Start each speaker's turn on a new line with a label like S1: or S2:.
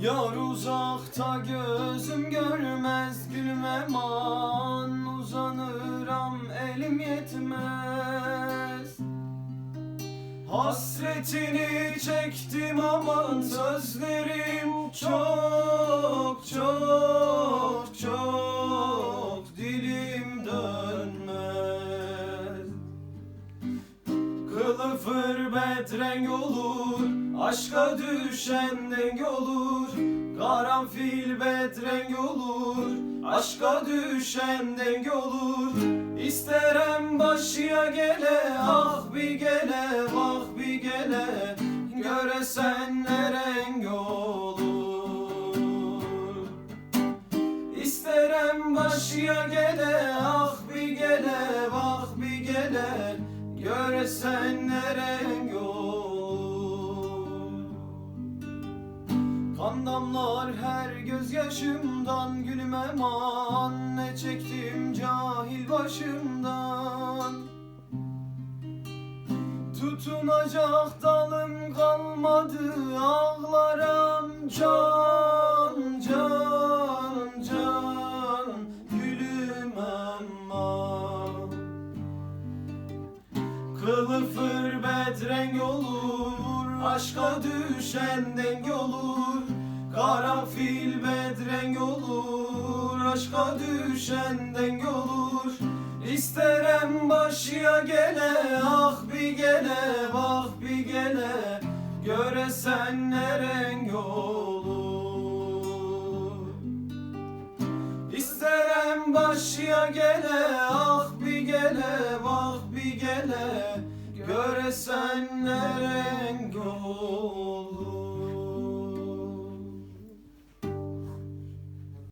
S1: Yar uzakta gözüm görmez gülmem an Uzanıram elim yetmez. Hasretini çektim aman sözlerim çok Kılıfır bedrenk olur Aşka düşen denk olur. Karanfil bedrenk olur Aşka düşen denk olur. İsterem başıya gele Ah bir gele vah bir gele. Göresen ne renk olur? İsterem başıya gele ah bir gele vah bir gele Göresen ne renk olur? Kan damlar her gözyaşımdan gülüm eman Ne çektim cahil başımdan? Tutunacak dalım kalmadı ağlarım can Kılıfır bedrenk olur Aşka düşen denk olur. Karanfil bedrenk olur Aşka düşen denk olur. İsterem başıya gele Ah bir gele vah bir gele. Göresen ne renk olur. İsterem başıya gele ah Göresen ne renk olur